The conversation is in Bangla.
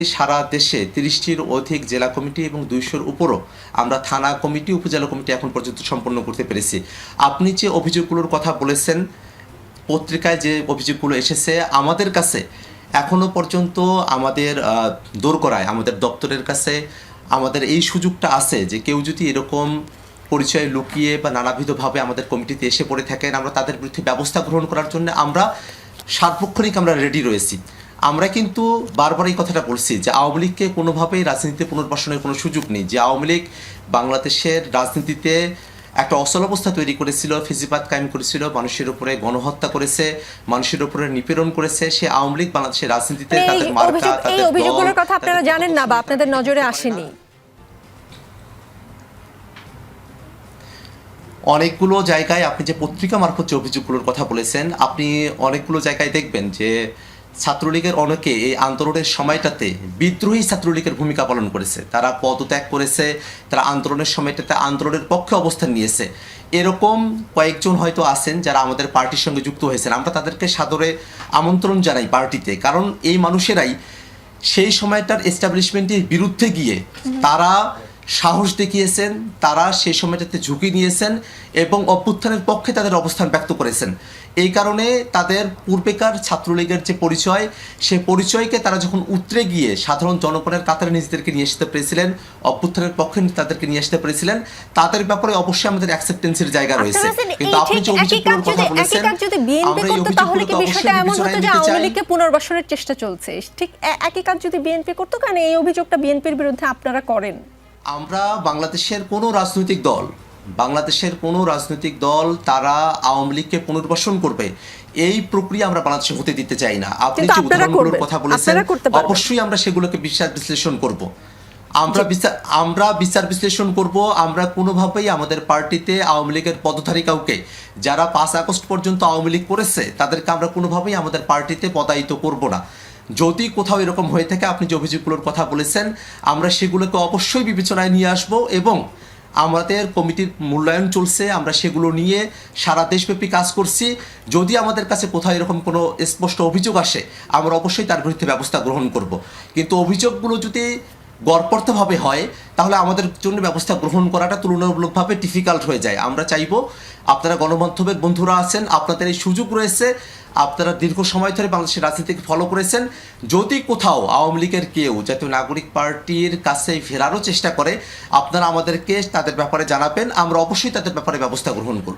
সারা দেশে তিরিশটির অধিক জেলা কমিটি এবং দুইশোর উপরও আমরা থানা কমিটি উপজেলা কমিটি এখন পর্যন্ত সম্পন্ন করতে পেরেছি। আপনি যে অভিযোগগুলোর কথা বলেছেন পত্রিকায় যে অভিযোগগুলো এসেছে আমাদের কাছে এখনও পর্যন্ত আমাদের আহ, করায় আমাদের দপ্তরের কাছে আমাদের এই সুযোগটা আছে যে কেউ যদি এরকম পরিচয় লুকিয়ে বা নানাবিধভাবে আমাদের কমিটিতে এসে পড়ে থাকেন আমরা তাদের বিরুদ্ধে ব্যবস্থা গ্রহণ করার জন্য আমরা সার্বক্ষণিক আমরা রেডি রয়েছি। আমরা কিন্তু বারবার এই কথাটা বলছি যে আওয়ামী লীগকে কোনোভাবেই রাজনীতিতে পুনর্বাসনের কোনো সুযোগ নেই। যে আওয়ামী লীগ বাংলাদেশের রাজনীতিতে একটা অচল অবস্থা তৈরি করেছিল ফিজিবাদ কায়েম করেছিল মানুষের উপরে গণহত্যা করেছে মানুষের উপরে নিপীড়ন করেছে সে আওয়ামী লীগ বাংলাদেশের রাজনীতিতে এই তাদের মার্কা তাদের অভিযোগগুলোর কথা আপনারা জানেন না বা আপনাদের নজরে আসেনি। অনেকগুলো জায়গায় আপনি যে পত্রিকা মারফত যে অভিযোগগুলোর কথা বলেছেন আপনি অনেকগুলো জায়গায় দেখবেন যে ছাত্রলীগের অনেকে এই আন্দোলনের সময়টাতে বিদ্রোহী ছাত্রলীগের ভূমিকা পালন করেছে। তারা পদত্যাগ করেছে, তারা আন্দোলনের সময়টাতে আন্দোলনের পক্ষে অবস্থান নিয়েছে। এরকম কয়েকজন হয়তো আছেন যারা আমাদের পার্টির সঙ্গে যুক্ত হয়েছেন। আমরা তাদেরকে সাদরে আমন্ত্রণ জানাই পার্টিতে। কারণ এই মানুষেরাই সেই সময়টার এস্টাবলিশমেন্টের বিরুদ্ধে গিয়ে তারা সাহস দেখিয়েছেন তারা সেই সময়টাতে ঝুঁকি নিয়েছেন এবং অভ্যুত্থানের পক্ষে তাদের অবস্থান ব্যক্ত করেছেন। এই কারণে তাদের পূর্বেকার ছাত্রলীগের যে পরিচয় সেই পরিচয়কে তারা যখন উতরে গিয়ে সাধারণ জনগণের কাতারে নিজেদেরকে নিয়ে আসতে পেরেছিলেন অভ্যুত্থানের পক্ষে তাদেরকে নিয়ে আসতে পেরেছিলেন তাদের ব্যাপারে অবশ্যই আমাদের অ্যাকসেপ্টেন্সের জায়গা রয়েছে। কিন্তু আপনি যে অভিযোগগুলোর কথা বলেছেন আমরা এই করতো অভিযোগগুলোকে অবশ্যই বিবেচনায় পুনর্বাসনের চেষ্টা চলছে? ঠিক একই কাজ যদি বিএনপি করতো কারণ এই অভিযোগটা বিএনপির বিরুদ্ধে আপনারা করেন? আমরা বাংলাদেশের কোনো রাজনৈতিক দল বাংলাদেশের কোনো রাজনৈতিক দল তারা আওয়ামী লীগকে পুনর্বাসন করবে এই প্রক্রিয়া আমরা বাংলাদেশে হতে দিতে চাই না। আপনি যে উদাহরণগুলোর কথা বলেছেন। অবশ্যই আমরা সেগুলোকে বিচার বিশ্লেষণ করব। আমরা বিচার আমরা বিচার বিশ্লেষণ করব আমরা কোনোভাবেই আমাদের পার্টিতে আওয়ামী লীগের পদধারী কাউকে যারা পাঁচ আগস্ট পর্যন্ত আওয়ামী লীগ করেছে তাদেরকে আমরা কোনোভাবেই আমাদের পার্টিতে পদায়িত করব না। যদি কোথাও এরকম হয়ে থাকে, আপনি যে অভিযোগগুলোর কথা বলেছেন, আমরা সেগুলোকে অবশ্যই বিবেচনায় নিয়ে আসব এবং আমাদের কমিটির মূল্যায়ন চলছে, আমরা সেগুলো নিয়ে সারা দেশব্যাপী কাজ করছি। যদি আমাদের কাছে কোথাও এরকম কোনো স্পষ্ট অভিযোগ আসে, আমরা অবশ্যই তার বিরুদ্ধে ব্যবস্থা গ্রহণ করব। কিন্তু অভিযোগগুলো যদি গড়পড়তভাবে হয়, তাহলে আমাদের জন্য ব্যবস্থা গ্রহণ করাটা তুলনামূলকভাবে ডিফিকাল্ট হয়ে যায়। আমরা চাইব আপনারা গণমাধ্যমের বন্ধুরা আছেন, আপনাদের এই সুযোগ রয়েছে আপনারা দীর্ঘ সময় ধরে বাংলাদেশের রাজনীতিকে ফলো করেছেন। যদি কোথাও আওয়ামী লীগের কেউ জাতীয় নাগরিক পার্টির কাছে ফেরারও চেষ্টা করে, আপনারা আমাদেরকে তাদের ব্যাপারে জানাবেন। আমরা অবশ্যই তাদের ব্যাপারে ব্যবস্থা গ্রহণ করব।